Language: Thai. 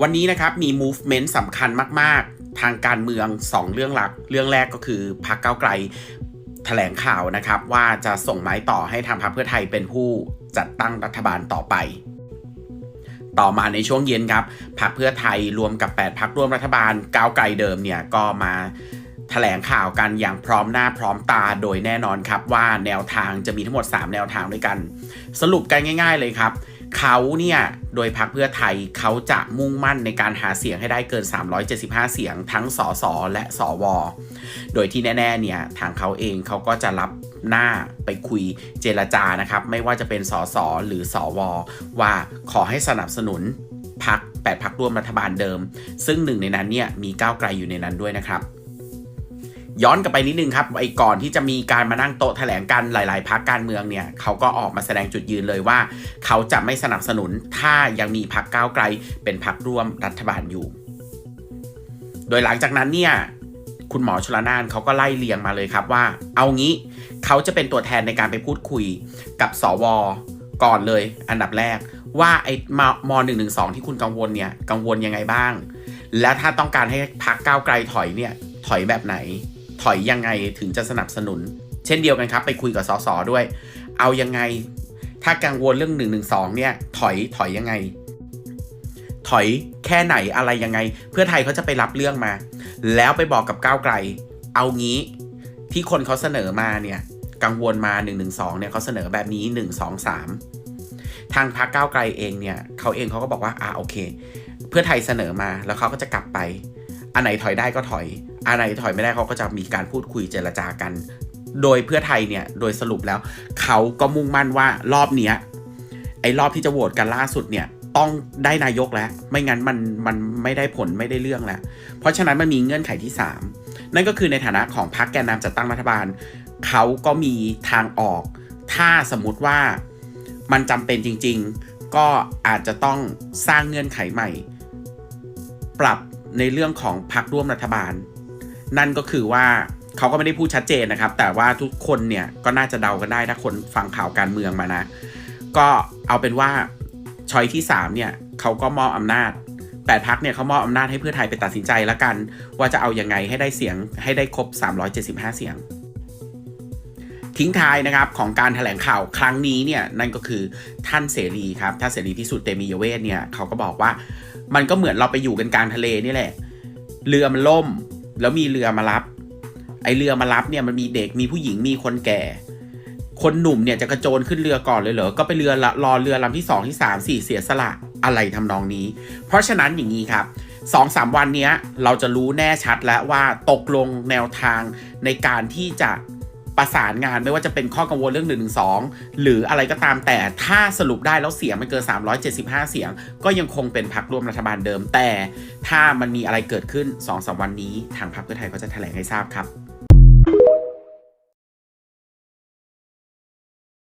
วันนี้นะครับมี movement สำคัญมาก ๆ ทางการเมือง 2 เรื่องหลัก เรื่องแรกก็คือพรรคก้าไกลแถลงข่าวนะครับว่าจะส่งไม้ต่อให้ทางพรรคเพื่อไทยเป็นผู้จัดตั้งรัฐบาลต่อไป ต่อมาในช่วงเย็นครับพรรคเพื่อไทยรวมกับ 8พรรคร่วมรัฐบาลก้าวไกลเดิมเนี่ยก็มาแถลงข่าวกันอย่างพร้อมหน้าพร้อมตาโดยแน่นอนครับว่าแนวทางจะมีทั้งหมด 3 แนวทางด้วยกัน สรุปกันง่าย ๆ เลยครับ เขาเนี่ยโดยพรรคเพื่อไทยเขาจะมุ่งมั่นในการหาเสียงให้ได้เกิน 375 เสียงทั้งสสและสว โดยที่แน่ๆเนี่ยทางเขาเองเขาก็จะรับหน้าไปคุยเจรจานะครับ ไม่ว่าจะเป็นสสหรือสว ว่าขอให้สนับสนุนพักแปดพักร่วมรัฐบาลเดิม ซึ่งหนึ่งในนั้นเนี่ยมีก้าวไกลอยู่ในนั้นด้วยนะครับ ย้อนกลับไปนิดนึงครับไอ้ก่อนที่จะมีการมานั่งโต๊ะแถลงกันหลาย ๆพักการเมืองเนี่ยเขาก็ออกมาแสดงจุดยืนเลยว่า เขาจะไม่สนับสนุนถ้ายังมีพักก้าวไกล เป็นพักร่วมรัฐบาลอยู่ โดยหลังจากนั้นเนี่ยคุณหมอชลนานเขาก็ไล่เลียงมาเลยครับว่า เอางี้เขาจะเป็นตัวแทนในการไปพูดคุยกับสวก่อนเลย อันดับแรกว่าไอ้มมหนึ่งหนึ่งสองที่คุณกังวลเนี่ยกังวลยังไงบ้าง และถ้าต้องการให้พักก้าวไกลถอยเนี่ยถอยแบบไหน ถอยยังไงถึงจะสนับสนุน เช่นเดียวกันครับ ไปคุยกับสสด้วย เอายังไง ถ้ากังวลเรื่อง1นึเนี่ย ถอยถอยยังไง ถอยแค่ไหนอะไรยังไง เพื่อไทยเขาจะไปรับเรื่องมา แล้วไปบอกกับก้าวไกล เอางี้ที่คนเขาเสนอมาเนี่ย กังวลมา1นึเนี่ยเขาเสนอแบบนี้ 1 2 3 ทางพรรคก้าวไกลเองเนี่ยเขาเองเขาก็บอกว่าอ่าโอเค เพื่อไทยเสนอมาแล้วเขาก็จะกลับไป อันไหนถอยได้ก็ถอย อันไหนถอยไม่ได้เขาก็จะมีการพูดคุยเจรจากัน โดยเพื่อไทยเนี่ยโดยสรุปแล้ว เขาก็มุ่งมั่นว่ารอบเนี้ยไอ้รอบที่จะโหวตกันล่าสุดเนี่ยต้องได้นายกแล้ว ไม่งั้นมันมันไม่ได้ผลไม่ได้เรื่องแล้ว เพราะฉะนั้นมันมีเงื่อนไขที่ 3 นั่นก็คือในฐานะของพรรคแกนนำจัดตั้งรัฐบาล เขาก็มีทางออก ถ้าสมมติว่ามันจำเป็นจริง ๆ ก็อาจจะต้องสร้างเงื่อนไขใหม่ ปรับในเรื่องของพรรคร่วมรัฐบาล นั่นก็คือว่าเขาก็ไม่ได้พูดชัดเจนนะครับ แต่ว่าทุกคนเนี่ยก็น่าจะเดากันได้ถ้าคนฟังข่าวการเมืองมานะ ก็เอาเป็นว่าชอยที่3เนี่ยเขาก็มอบอำนาจแปดพักเนี่ยเขามอบอำนาจให้เพื่อไทยไปตัดสินใจแล้วกัน ว่าจะเอายังไงให้ได้เสียงให้ได้ครบ 375 เสียง ทิ้งท้ายนะครับของการถแถลงข่าวครั้งนี้เนี่ยนั่นก็คือท่านเสรีครับท่านเสรีพิสุทธิ์เตมียเวทเนี่ยเขาก็บอกว่า มันก็เหมือนเราไปอยู่กันกลางทะเลนี่แหละ เรือมันล่ม แล้วมีเรือมารับ ไอเรือมารับเนี่ยมันมีเด็กมีผู้หญิงมีคนแก่ คนหนุ่มเนี่ยจะกระโจนขึ้นเรือก่อนเลยเหรอ ก็ไปเรือละรอเรือลำที่สองที่สามสี่เสียสละอะไรทำนองนี้ เพราะฉะนั้นอย่างนี้ครับสองสามวันนี้เราจะรู้แน่ชัดแล้วว่าตกลงแนวทางในการที่จะ ประสานงานไม่ว่าจะเป็นข้อกังวลเรื่อง1นึหรืออะไรก็ตามแต่ถ้าสรุปได้แล้วเสียงมันเกิน 375 เสียง ก็ยังคงเป็นพักร่วมรัฐบาลเดิม แต่ถ้ามันมีอะไรเกิดขึ้น2อสวันนี้ทางพรรคเพื่อไทยก็จะแถลงให้ทราบครับ